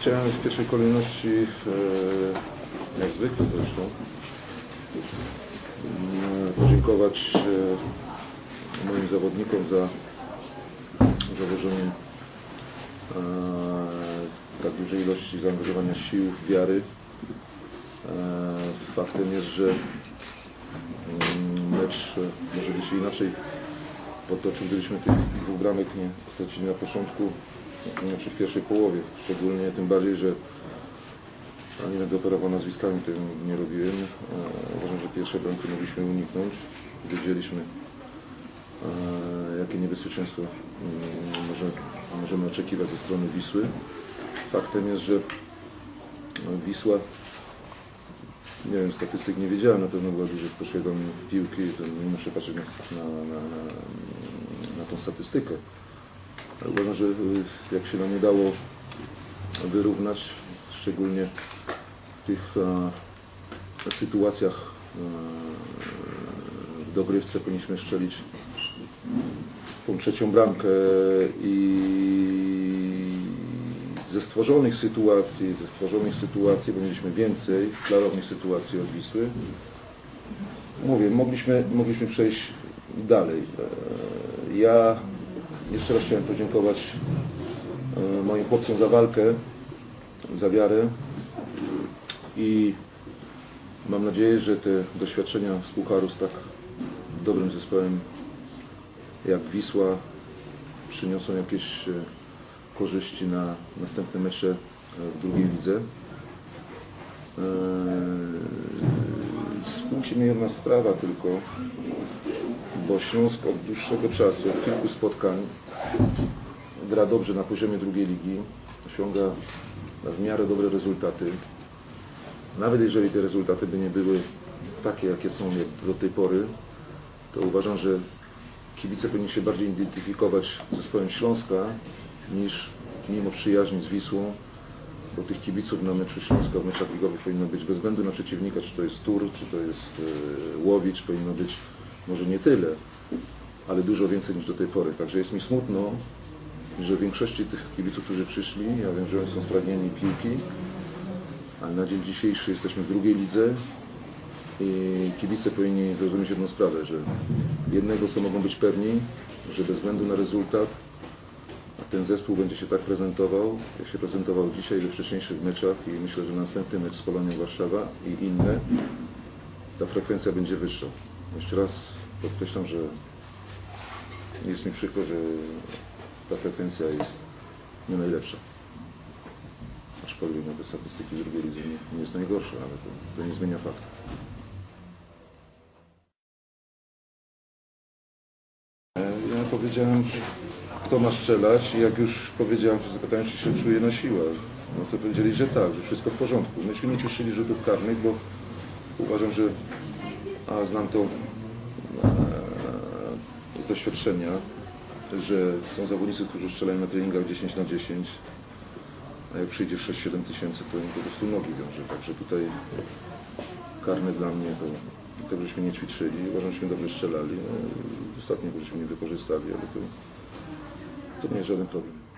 chciałem w pierwszej kolejności, e, jak zwykle zresztą, mm, podziękować e, moim zawodnikom za założenie e, tak dużej ilości zaangażowania sił, wiary. Faktem jest, że mm, mecz może by się inaczej potoczył, gdybyśmy tych dwóch bramek nie stracili na początku, znaczy w pierwszej połowie. Szczególnie tym bardziej, że ani będę operował nazwiskami, tego nie robiłem. E, Uważam, że pierwsze bramki mogliśmy uniknąć. Wiedzieliśmy, e, jakie niebezpieczeństwo mm, może, możemy oczekiwać ze strony Wisły. Faktem jest, że no, Wisła nie wiem, statystyk nie wiedziałem, na pewno była dużo posiadań piłki, to nie muszę patrzeć na, na, na, na tą statystykę. Uważam, że y, jak się nam udało wyrównać, szczególnie w tych e, sytuacjach e, w dogrywce powinniśmy strzelić tą trzecią bramkę i ze stworzonych sytuacji, ze stworzonych sytuacji, bo mieliśmy więcej klarownych sytuacji od Wisły. Mówię, mogliśmy, mogliśmy przejść dalej. E, Ja jeszcze raz chciałem podziękować e, moim chłopcom za walkę, za wiarę i mam nadzieję, że te doświadczenia z Pucharu z tak dobrym zespołem jak Wisła przyniosą jakieś e, korzyści na następne mecze e, w drugiej lidze. Mnie jedna sprawa tylko, bo Śląsk od dłuższego czasu, od kilku spotkań gra dobrze na poziomie drugiej ligi, osiąga w miarę dobre rezultaty. Nawet jeżeli te rezultaty by nie były takie, jakie są do tej pory, to uważam, że kibice powinni się bardziej identyfikować z zespołem Śląska niż mimo przyjaźni z Wisłą, bo tych kibiców na meczu Śląska w meczach ligowych powinno być bez względu na przeciwnika, czy to jest Tur, czy to jest e, Łowicz, powinno być może nie tyle, ale dużo więcej niż do tej pory. Także jest mi smutno, że w większości tych kibiców, którzy przyszli, ja wiem, że oni są spragnieni piłki, ale na dzień dzisiejszy jesteśmy w drugiej lidze i kibice powinni zrozumieć jedną sprawę, że jednego co mogą być pewni, że bez względu na rezultat ten zespół będzie się tak prezentował, jak się prezentował dzisiaj we wcześniejszych meczach i myślę, że następny mecz z Polonią Warszawa i inne, ta frekwencja będzie wyższa. Jeszcze raz podkreślam, że jest mi przykro, że ta frekwencja jest nie najlepsza. Aczkolwiek no, te statystyki drugiej lidze nie, nie jest najgorsza, ale to, to nie zmienia faktu. Ja powiedziałem, kto ma strzelać i jak już powiedziałem, że zapytałem, czy się czuje na siłę, no to powiedzieli, że tak, że wszystko w porządku. Myśmy nie cieszyli rzutów karnych, bo uważam, że a znam to e, z doświadczenia, że są zawodnicy, którzy strzelają na treningach 10 na 10, a jak przyjdzie 6-7 tysięcy, to im po prostu nogi wiąże. Także tutaj karne dla mnie to tego żeśmy nie ćwiczyli. Uważam, żeśmy dobrze strzelali. No, Ostatnio żeśmy nie wykorzystali, ale to, to nie jest żaden problem.